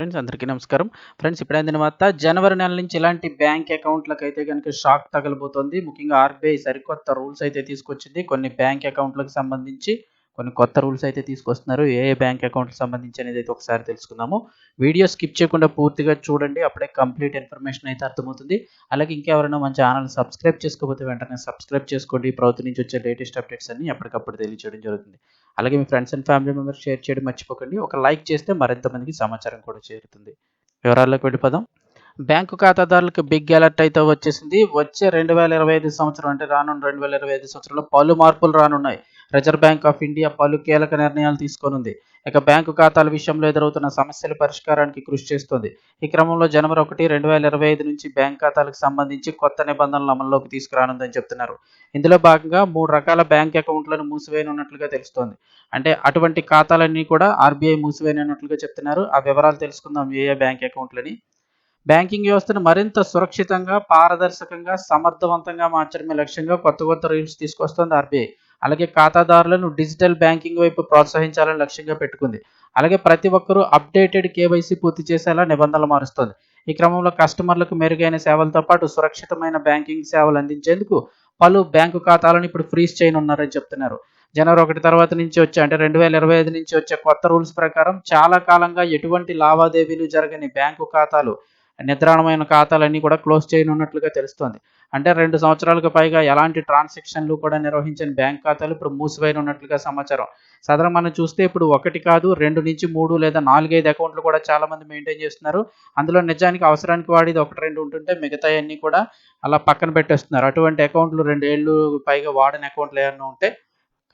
Friends అందరికీ నమస్కారం. Friends ఇప్పుడైన తర్వాత జనవరి నెల నుంచి ఇలాంటి బ్యాంక్ అకౌంట్లకు అయితే కనుక షాక్ తగలబోతోంది ముఖ్యంగా ఆర్బీఐ సరికొత్త రూల్స్ అయితే తీసుకొచ్చింది. కొన్ని బ్యాంక్ అకౌంట్లకు సంబంధించి కొన్ని కొత్త రూల్స్ అయితే తీసుకొస్తున్నారు. ఏ ఏ బ్యాంక్ అకౌంట్కి సంబంధించి అనేది అయితే ఒకసారి తెలుసుకుందాము. వీడియో స్కిప్ చేయకుండా పూర్తిగా చూడండి. అప్పుడే కంప్లీట్ ఇన్ఫర్మేషన్ అయితే అర్థమవుతుంది. అలాగే ఇంకెవరైనా మన ఛానల్ సబ్స్క్రైబ్ చేసుకోకపోతే వెంటనే సబ్స్క్రైబ్ చేసుకోండి. ప్రభుత్వం నుంచి వచ్చే లేటెస్ట్ అప్డేట్స్ అన్ని ఎప్పటికప్పుడు తెలియచేయడం జరుగుతుంది. అలాగే మీ friends and family members share చేయడం మర్చిపోకండి. ఒక లైక్ చేస్తే మరింత మందికి సమాచారం కూడా చేరుతుంది. వివరాల్లోకి వెళ్ళిపోదాం. బ్యాంకు ఖాతాదారులకు బిగ్ అలర్ట్ అయితే వచ్చేసింది. వచ్చే రెండు వేల ఇరవై ఐదు సంవత్సరం అంటే రానున్న రెండు వేల ఇరవై ఐదు సంవత్సరంలో పలు మార్పులు రానున్నాయి. రిజర్వ్ బ్యాంక్ ఆఫ్ ఇండియా పలు కీలక నిర్ణయాలు తీసుకోనుంది. ఇక బ్యాంకు ఖాతాల విషయంలో ఎదురవుతున్న సమస్యల పరిష్కారానికి కృషి చేస్తోంది. ఈ క్రమంలో జనవరి ఒకటి రెండు వేల ఇరవై ఐదు నుంచి బ్యాంక్ ఖాతాలకు సంబంధించి కొత్త నిబంధనలు అమల్లోకి తీసుకురానుందని చెప్తున్నారు. ఇందులో భాగంగా మూడు రకాల బ్యాంక్ అకౌంట్లను మూసివేయనున్నట్లుగా తెలుస్తోంది. అంటే అటువంటి ఖాతాలన్నీ కూడా ఆర్బీఐ మూసివేయనున్నట్లుగా చెప్తున్నారు. ఆ వివరాలు తెలుసుకుందాం ఏ ఏ బ్యాంక్ అకౌంట్లని. బ్యాంకింగ్ వ్యవస్థను మరింత సురక్షితంగా పారదర్శకంగా సమర్థవంతంగా మార్చడమే లక్ష్యంగా కొత్త కొత్త రూల్స్ తీసుకొస్తోంది ఆర్బీఐ. అలాగే ఖాతాదారులను డిజిటల్ బ్యాంకింగ్ వైపు ప్రోత్సహించాలని లక్ష్యంగా పెట్టుకుంది. అలాగే ప్రతి ఒక్కరూ అప్డేటెడ్ కేవైసీ పూర్తి చేసేలా నిబంధనలు మారుస్తుంది. ఈ క్రమంలో కస్టమర్లకు మెరుగైన సేవలతో పాటు సురక్షితమైన బ్యాంకింగ్ సేవలు అందించేందుకు పలు బ్యాంకు ఖాతాలను ఇప్పుడు ఫ్రీజ్ చేయనున్నారని చెప్తున్నారు. జనవరి ఒకటి తర్వాత నుంచి వచ్చే అంటే రెండు వేల ఇరవై ఐదు నుంచి వచ్చే కొత్త రూల్స్ ప్రకారం చాలా కాలంగా ఎటువంటి లావాదేవీలు జరగని బ్యాంకు ఖాతాలు నిద్రాణమైన ఖాతాలన్నీ కూడా క్లోజ్ చేయనున్నట్లుగా తెలుస్తోంది. అంటే రెండు సంవత్సరాలకు పైగా ఎలాంటి ట్రాన్సాక్షన్లు కూడా నిర్వహించిన బ్యాంక్ ఖాతాలు ఇప్పుడు మూసివేయనున్నట్లుగా సమాచారం. సాధారణ మనం చూస్తే ఇప్పుడు ఒకటి కాదు రెండు నుంచి మూడు లేదా నాలుగైదు అకౌంట్లు కూడా చాలా మంది మెయింటైన్ చేస్తున్నారు. అందులో నిజానికి అవసరానికి వాడేది ఒకటి రెండు ఉంటుంటే మిగతా అన్ని కూడా అలా పక్కన పెట్టేస్తున్నారు. అటువంటి అకౌంట్లు రెండు ఏళ్ళు పైగా వాడని అకౌంట్లు ఏమైనా ఉంటే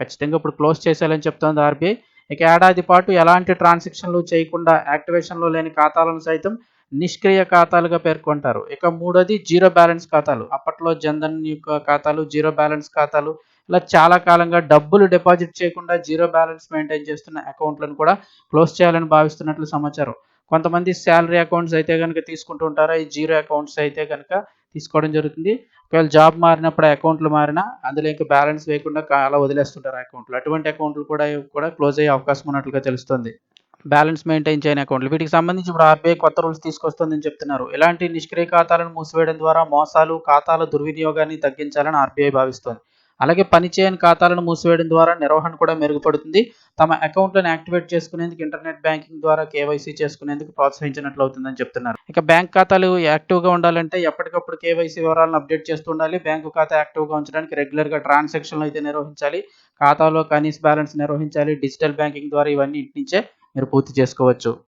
ఖచ్చితంగా ఇప్పుడు క్లోజ్ చేసేయాలని చెప్తోంది ఆర్బీఐ. ఇక ఏడాది పాటు ఎలాంటి ట్రాన్సాక్షన్లు చేయకుండా యాక్టివేషన్లో లేని ఖాతాలను సైతం నిష్క్రియ ఖాతాలుగా పేర్కొంటారు. ఇక మూడోది జీరో బ్యాలెన్స్ ఖాతాలు. అప్పట్లో జన్ధన్ యొక్క ఖాతాలు జీరో బ్యాలెన్స్ ఖాతాలు ఇలా చాలా కాలంగా డబ్బులు డిపాజిట్ చేయకుండా జీరో బ్యాలెన్స్ మెయింటైన్ చేస్తున్న అకౌంట్లను కూడా క్లోజ్ చేయాలని భావిస్తున్నట్లు సమాచారం. కొంతమంది శాలరీ అకౌంట్స్ అయితే కనుక తీసుకుంటూ ఉంటారా? ఈ జీరో అకౌంట్స్ అయితే కనుక తీసుకోవడం జరుగుతుంది. ఒకవేళ జాబ్ మారినప్పుడు అకౌంట్లు మారినా అందులో ఇంకా బ్యాలెన్స్ వేయకుండా అలా వదిలేస్తుంటారు అకౌంట్లు. అటువంటి అకౌంట్లు కూడా కూడా క్లోజ్ అయ్యే అవకాశం ఉన్నట్లుగా తెలుస్తుంది. బ్యాలెన్స్ మెయింటైన్ చేయని అకౌంట్లు. వీటికి సంబంధించి ఇప్పుడు ఆర్బీఐ కొత్త రూల్స్ తీసుకొస్తుందని చెప్తున్నారు. ఇలాంటి నిష్క్రియ ఖాతాలను మూసివేయడం ద్వారా మోసాలు ఖాతాల దుర్వినియోగాన్ని తగ్గించాలని ఆర్బీఐ భావిస్తోంది. అలాగే పనిచేయని ఖాతాలను మూసివేయడం ద్వారా నిర్వహణ కూడా మెరుగుపడుతుంది. తమ అకౌంట్లను యాక్టివేట్ చేసుకునేందుకు ఇంటర్నెట్ బ్యాంకింగ్ ద్వారా కేవైసీ చేసుకునేందుకు ప్రోత్సహించినట్లు అవుతుందని చెప్తున్నారు. ఇక బ్యాంక్ ఖాతాలు యాక్టివ్గా ఉండాలంటే ఎప్పటికప్పుడు కేవైసీ వివరాలను అప్డేట్ చేస్తూ ఉండాలి. బ్యాంకు ఖాతా యాక్టివ్గా ఉంచడానికి రెగ్యులర్గా ట్రాన్సాక్షన్లు అయితే నిర్వహించాలి. ఖాతాలో కనీస బ్యాలెన్స్ నిర్వహించాలి. డిజిటల్ బ్యాంకింగ్ ద్వారా ఇవన్నీ ఇంటి నుంచే మీరు పూర్తి చేసుకోవచ్చు.